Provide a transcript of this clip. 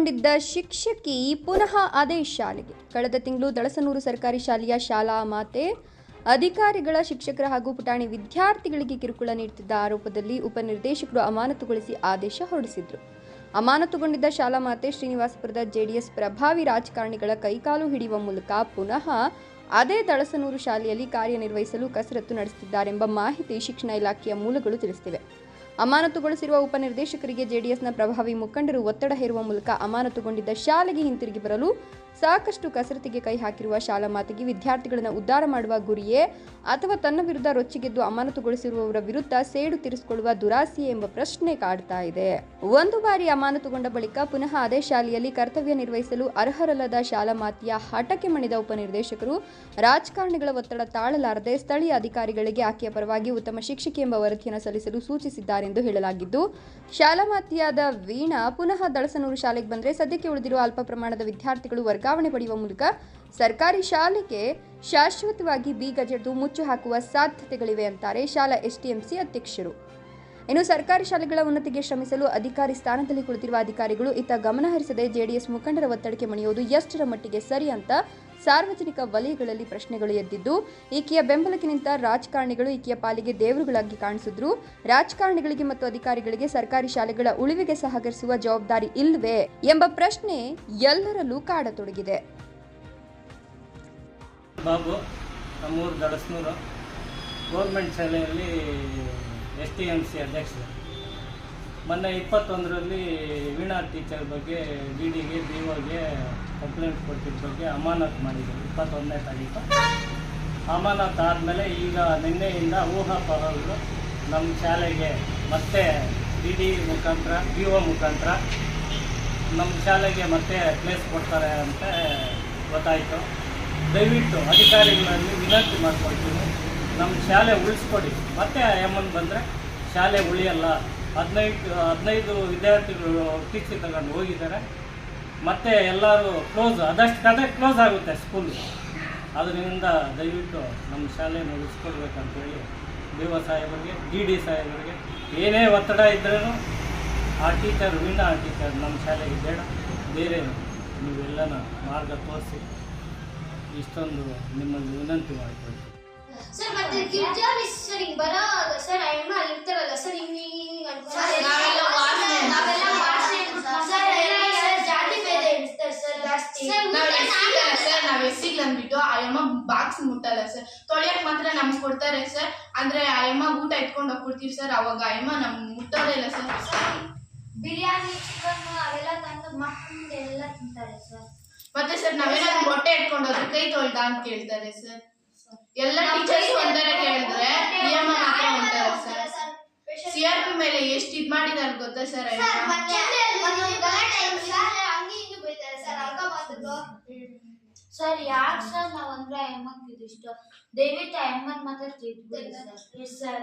ಅಮಾನತುಗೊಂಡಿದ್ದ ಶಿಕ್ಷಕಿ ಪುನಃ ಅದೇ ಶಾಲೆಗೆ. ಕಳೆದ ತಿಂಗಳು ದಳಸನೂರು ಸರ್ಕಾರಿ ಶಾಲೆಯ ಶಾಲಾ ಮಾತೆ, ಅಧಿಕಾರಿಗಳ ಶಿಕ್ಷಕರ ಹಾಗೂ ಪುಟಾಣಿ ವಿದ್ಯಾರ್ಥಿಗಳಿಗೆ ಕಿರುಕುಳ ನೀಡುತ್ತಿದ್ದ ಆರೋಪದಲ್ಲಿ ಉಪನಿರ್ದೇಶಕರು ಅಮಾನತುಗೊಳಿಸಿ ಆದೇಶ ಹೊರಡಿಸಿದ್ರು. ಅಮಾನತುಗೊಂಡಿದ್ದ ಶಾಲಾ ಮಾತೆ ಶ್ರೀನಿವಾಸಪುರದ ಜೆಡಿಎಸ್ ಪ್ರಭಾವಿ ರಾಜಕಾರಣಿಗಳ ಕೈಕಾಲು ಹಿಡಿಯುವ ಮೂಲಕ ಪುನಃ ಅದೇ ದಳಸನೂರು ಶಾಲೆಯಲ್ಲಿ ಕಾರ್ಯನಿರ್ವಹಿಸಲು ಕಸರತ್ತು ನಡೆಸುತ್ತಿದ್ದಾರೆಂಬ ಮಾಹಿತಿ ಶಿಕ್ಷಣ ಇಲಾಖೆಯ ಮೂಲಗಳು ತಿಳಿಸಿವೆ. ಅಮಾನತುಗೊಳಿಸಿರುವ ಉಪನಿರ್ದೇಶಕರಿಗೆ ಜೆಡಿಎಸ್ನ ಪ್ರಭಾವಿ ಮುಖಂಡರು ಒತ್ತಡ ಹೇರುವ ಮೂಲಕ ಅಮಾನತುಗೊಂಡಿದ್ದ ಶಾಲೆಗೆ ಹಿಂತಿರುಗಿ ಬರಲು ಸಾಕಷ್ಟು ಕಸರತ್ತಿಗೆ ಕೈ ಹಾಕಿರುವ ಶಾಲಾ ಮಾತಿಗೆ ವಿದ್ಯಾರ್ಥಿಗಳನ್ನು ಉದ್ಧಾರ ಮಾಡುವ ಗುರಿಯೇ ಅಥವಾ ತನ್ನ ವಿರುದ್ಧ ರೊಚ್ಚಿಗೆದ್ದು ಅಮಾನತುಗೊಳಿಸಿರುವವರ ವಿರುದ್ಧ ಸೇಡು ತೀರಿಸಿಕೊಳ್ಳುವ ದುರಾಸೆಯೇ ಎಂಬ ಪ್ರಶ್ನೆ ಕಾಡ್ತಾ ಇದೆ. ಒಂದು ಬಾರಿ ಅಮಾನತುಗೊಂಡ ಬಳಿಕ ಪುನಃ ಅದೇ ಶಾಲೆಯಲ್ಲಿ ಕರ್ತವ್ಯ ನಿರ್ವಹಿಸಲು ಅರ್ಹರಲ್ಲದ ಶಾಲಾ ಮಾತಿಯ ಹಠಕ್ಕೆ ಮಣಿದ ಉಪನಿರ್ದೇಶಕರು, ರಾಜಕಾರಣಿಗಳ ಒತ್ತಡ ತಾಳಲಾರದೆ ಸ್ಥಳೀಯ ಅಧಿಕಾರಿಗಳಿಗೆ ಆಕೆಯ ಪರವಾಗಿ ಉತ್ತಮ ಶಿಕ್ಷಕಿ ಎಂಬ ವರದಿಯನ್ನು ಸಲ್ಲಿಸಲು ಸೂಚಿಸಿದ್ದಾರೆಂದು ಹೇಳಲಾಗಿದ್ದು ಶಾಲಾ ಮಾತಿಯಾದ ವೀಣಾ ಪುನಃ ದಳಸನೂರು ಶಾಲೆಗೆ ಬಂದರೆ ಸದ್ಯಕ್ಕೆ ಉಳಿದಿರುವ ಅಲ್ಪ ಪ್ರಮಾಣದ ವಿದ್ಯಾರ್ಥಿಗಳು ವರ್ಗಾವಣೆ ಪಡೆಯುವ ಮೂಲಕ ಸರ್ಕಾರಿ ಶಾಲೆಗೆ ಶಾಶ್ವತವಾಗಿ ಬೀಗ ಜಡಿದು ಮುಚ್ಚು ಹಾಕುವ ಸಾಧ್ಯತೆಗಳಿವೆ ಅಂತಾರೆ ಶಾಲಾ ಎಸ್ಟಿಎಂಸಿ ಅಧ್ಯಕ್ಷರು. ಇನ್ನು ಸರ್ಕಾರಿ ಶಾಲೆಗಳ ಉನ್ನತಿಗೆ ಶ್ರಮಿಸಲು ಅಧಿಕಾರಿ ಸ್ಥಾನದಲ್ಲಿ ಕುಳಿತಿರುವ ಅಧಿಕಾರಿಗಳು ಇತ್ತ ಗಮನಹರಿಸದೆ ಜೆಡಿಎಸ್ ಮುಖಂಡರ ಒತ್ತಡಕ್ಕೆ ಮಣಿಯುವುದು ಎಷ್ಟರ ಮಟ್ಟಿಗೆ ಸರಿ ಅಂತ ಸಾರ್ವಜನಿಕ ವಲಯಗಳಲ್ಲಿ ಪ್ರಶ್ನೆಗಳು ಎದ್ದಿದ್ದು, ಈಕೆಯ ಬೆಂಬಲಕ್ಕೆ ನಿಂತ ರಾಜಕಾರಣಿಗಳು ಈಕೆಯ ಪಾಲಿಗೆ ದೇವರುಗಳಾಗಿ ಕಾಣಿಸಿದ್ರು. ರಾಜಕಾರಣಿಗಳಿಗೆ ಮತ್ತು ಅಧಿಕಾರಿಗಳಿಗೆ ಸರ್ಕಾರಿ ಶಾಲೆಗಳ ಉಳಿವಿಗೆ ಸಹಕರಿಸುವ ಜವಾಬ್ದಾರಿ ಇಲ್ವೇ ಎಂಬ ಪ್ರಶ್ನೆ ಎಲ್ಲರಲ್ಲೂ ಕಾಡತೊಡಗಿದೆ. ಬಾಬು, ನಮ್ಮೂರು ದಡಸ್ನೂರು ಗೌರ್ಮೆಂಟ್ ಶಾಲೆಯಲ್ಲಿ ಎಸ್ ಟಿ ಎಂ ಸಿ ಅಧ್ಯಕ್ಷ ಮೊನ್ನೆ ಇಪ್ಪತ್ತೊಂದರಲ್ಲಿ ವೀಣಾ ಟೀಚರ್ ಬಗ್ಗೆ ಡಿ ಡಿಗೆ ಬಿ ಒಗೆ ಕಂಪ್ಲೇಂಟ್ ಕೊಟ್ಟಿದ್ದ ಬಗ್ಗೆ ಅಮಾನತ್ ಮಾಡಿದ್ರು, ಇಪ್ಪತ್ತೊಂದನೇ ತಾರೀಕು. ಅಮಾನತ್ ಆದಮೇಲೆ ಈಗ ನಿನ್ನೆಯಿಂದ ಊಹಾಪಹಗಳು ನಮ್ಮ ಶಾಲೆಗೆ ಮತ್ತೆ ಡಿ ಡಿ ಮುಖಾಂತರ, ಬಿ ಓ ಮುಖಾಂತರ ನಮ್ಮ ಶಾಲೆಗೆ ಮತ್ತೆ ಪ್ಲೇಸ್ ಕೊಡ್ತಾರೆ ಅಂತ ಗೊತ್ತಾಯಿತು. ದಯವಿಟ್ಟು ಅಧಿಕಾರಿಗಳಲ್ಲಿ ವಿನಂತಿ ಮಾಡ್ಕೊಳ್ತೀನಿ. ನಮ್ಮ ಶಾಲೆ ಉಳಿಸ್ಕೊಡಿ. ಮತ್ತೆ ಎಮ್ಮನ್ ಬಂದರೆ ಶಾಲೆ ಉಳಿಯಲ್ಲ. ಹದಿನೈದು ಹದಿನೈದು ವಿದ್ಯಾರ್ಥಿಗಳು ಟೀಚರ್ ತಗೊಂಡು ಹೋಗಿದ್ದಾರೆ. ಮತ್ತೆ ಎಲ್ಲರೂ ಕ್ಲೋಸ್ ಅದಷ್ಟು ಕಡೆ ಕ್ಲೋಸ್ ಆಗುತ್ತೆ ಸ್ಕೂಲ್ ಅದರಿಂದ ದಯವಿಟ್ಟು ನಮ್ಮ ಶಾಲೆಯನ್ನು ಉಳಿಸ್ಕೊಡ್ಬೇಕಂತೇಳಿ ಡಿ ಒ ಸಾಹೇಬರಿಗೆ ಡಿ ಡಿ ಸಾಹೇಬರಿಗೆ ಏನೇ ಒತ್ತಡ ಇದ್ರೂ ಆ ಟೀಚರ್ ವಿನ ಆ ಟೀಚರ್ ನಮ್ಮ ಶಾಲೆಗೆ ಬೇಡ. ಬೇರೆ ನೀವೆಲ್ಲನ ಮಾರ್ಗ ತೋರಿಸಿ. ಇಷ್ಟೊಂದು ನಿಮ್ಮಲ್ಲಿ ವಿನಂತಿ ಮಾಡ್ಕೊಳ್ತೀನಿ. ಸರ್ ಮತ್ತೆ ಗಿರ್ಜಾರಿ ಸರ್ ಹಿಂಗ್ ಬರೋವಾಗ ಸರ್ ಅಮ್ಮ ಅಲ್ಲಿ ಇರ್ತಾರಲ್ಲ ಸರ್ ಹಿಂಗ್ ಹಿಂಗ್ ಅಂದ್ಬಿಟ್ಟು ಆಯಮ್ಮ ಬಾಕ್ಸ್ ಮುಟ್ಟಲ್ಲ ಸರ್. ತೊಳೆಯಕ್ ಮಾತ್ರ ನಮ್ಗೆ ಕೊಡ್ತಾರೆ ಸರ್. ಅಂದ್ರೆ ಆಯಮ್ಮ ಊಟ ಇಟ್ಕೊಂಡು ಹೋಗ್ಬಿಡ್ತೀವಿ ಸರ್ ಅವಾಗ ಆಯಮ್ಮ ನಮ್ ಮುಟ್ಟೋದೇ ಇಲ್ಲ ಸರ್. ಬಿರಿಯಾನಿ ಚಿಕನ್ ಅವೆಲ್ಲ ತಂದು ಮಕ್ಕಳು ಎಲ್ಲ ತಿಂತಾರೆ ಸರ್. ಮತ್ತೆ ಸರ್ ನಾವೇನಾದ್ರು ಮೊಟ್ಟೆ ಇಟ್ಕೊಂಡು ಹೋದ್ರೆ ಕೈ ತೊಳ್ದ ಅಂತ ಕೇಳ್ತಾರೆ ಸರ್. ಎಲ್ಲ ಟೀಚರ್ಸ್ ಒಂದರೆ ಕೇಳಿದ್ರೆ ನಿಯಮ ಮಾತ್ರ ಅಂತಾರೆ ಸರ್. ಸಿಆರ್ ಪಿ ಮೇಲೆ ಎಷ್ಟು ಇದ್ ಮಾಡಿದಾರೆ ಗೊತ್ತಾ ಸರ್ ಸರ್ ಯಾಕೆ ಸರ್. ನಾವ್ ಅಂದ್ರೆ ಅಮ್ಮಕ್ ಇದಿಷ್ಟು ದಯವಿಟ್ಟು ಅಮ್ಮನ್ ಮಾತ್ರ ತಿದ್ಬಿಡಿ ಸರ್. Yes sir